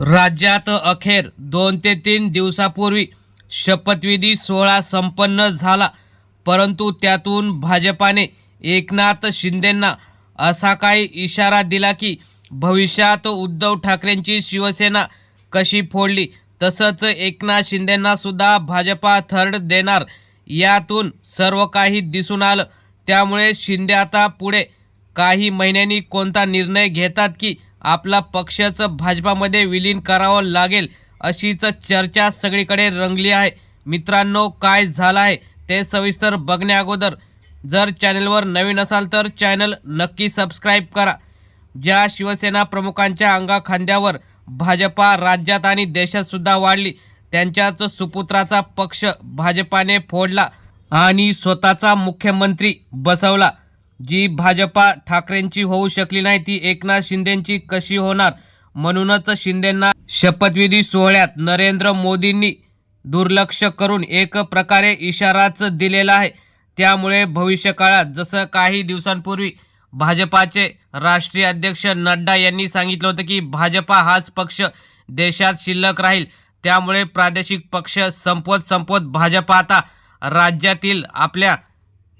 राज्यात अखेर दोन ते तीन दिवसापूर्वी शपथविधी सोहळा संपन्न झाला. परंतु त्यातून भाजपाने एकनाथ शिंदेंना असा काही इशारा दिला की भविष्यात उद्धव ठाकरेंची शिवसेना कशी फोडली तसंच एकनाथ शिंदेंना सुद्धा भाजपा थर्ड देणार यातून सर्व काही दिसून आलं. त्यामुळे शिंदे आता पुढे काही महिन्यांनी कोणता निर्णय घेतात की आपला पक्षाचं भाजपामध्ये विलीन करावं लागेल अशीच चर्चा सगळीकडे रंगली आहे. मित्रांनो काय झालं आहे ते सविस्तर बघण्या अगोदर जर चॅनलवर नवीन असाल तर चॅनल नक्की सबस्क्राईब करा. ज्या शिवसेना प्रमुखांच्या अंगाखांद्यावर भाजपा राज्यात आणि देशातसुद्धा वाढली त्यांच्याच सुपुत्राचा पक्ष भाजपाने फोडला आणि स्वतःचा मुख्यमंत्री बसवला. जी भाजपा ठाकरेंची होऊ शकली नाही ती एकनाथ शिंदेंची कशी होणार? म्हणूनच शिंदेंना शपथविधी सोहळ्यात नरेंद्र मोदींनी दुर्लक्ष करून एक प्रकारे इशाराच दिलेला आहे. त्यामुळे भविष्यकाळात जसं काही दिवसांपूर्वी भाजपाचे राष्ट्रीय अध्यक्ष नड्डा यांनी सांगितलं होतं की भाजपा हाच पक्ष देशात शिल्लक राहील. त्यामुळे प्रादेशिक पक्ष संपवत संपवत भाजपा आता राज्यातील आपल्या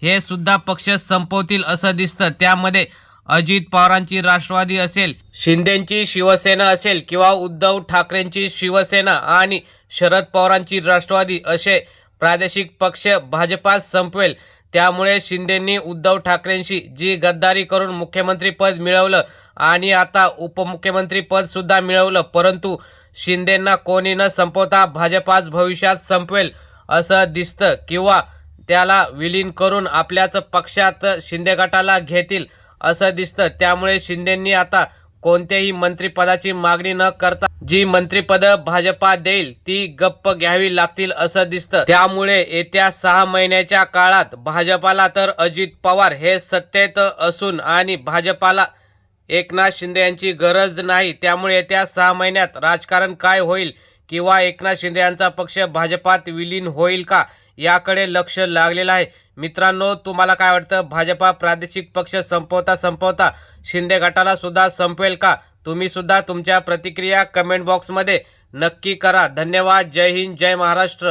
हे सुद्धा पक्ष संपवतील असं दिसतं. त्यामध्ये अजित पवारांची राष्ट्रवादी असेल शिंदेंची शिवसेना असेल किंवा उद्धव ठाकरेंची शिवसेना आणि शरद पवारांची राष्ट्रवादी असे प्रादेशिक पक्ष भाजपात संपवेल. त्यामुळे शिंदेंनी उद्धव ठाकरेंशी जी गद्दारी करून मुख्यमंत्रीपद मिळवलं आणि आता उपमुख्यमंत्रीपदसुद्धा मिळवलं परंतु शिंदेंना कोणी न संपवता भाजपाच भविष्यात संपवेल असं दिसतं. किंवा त्याला विलीन करून आपल्याच पक्षात शिंदे गटाला घेतील असं दिसतं. त्यामुळे शिंदेंनी आता कोणत्याही मंत्रिपदाची मागणी न करता जी मंत्रिपद भाजपा देईल ती गप्प घ्यावी लागतील असं दिसतं. त्यामुळे येत्या सहा महिन्याच्या काळात भाजपाला तर अजित पवार हे सत्तेत असून आणि भाजपाला एकनाथ शिंदे यांची गरज नाही. त्यामुळे येत्या सहा महिन्यात राजकारण काय होईल किंवा एकनाथ शिंदे यांचा पक्ष भाजपात विलीन होईल का? याकडे लक्ष लागलेलं आहे. मित्रांनो तुम्हाला काय वाटतं? भाजपा प्रादेशिक पक्ष संपवता संपवता शिंदे गटाला सुद्धा संपवेल का? तुम्ही सुद्धा तुमच्या प्रतिक्रिया कमेंट बॉक्समध्ये नक्की करा. धन्यवाद. जय हिंद जय महाराष्ट्र.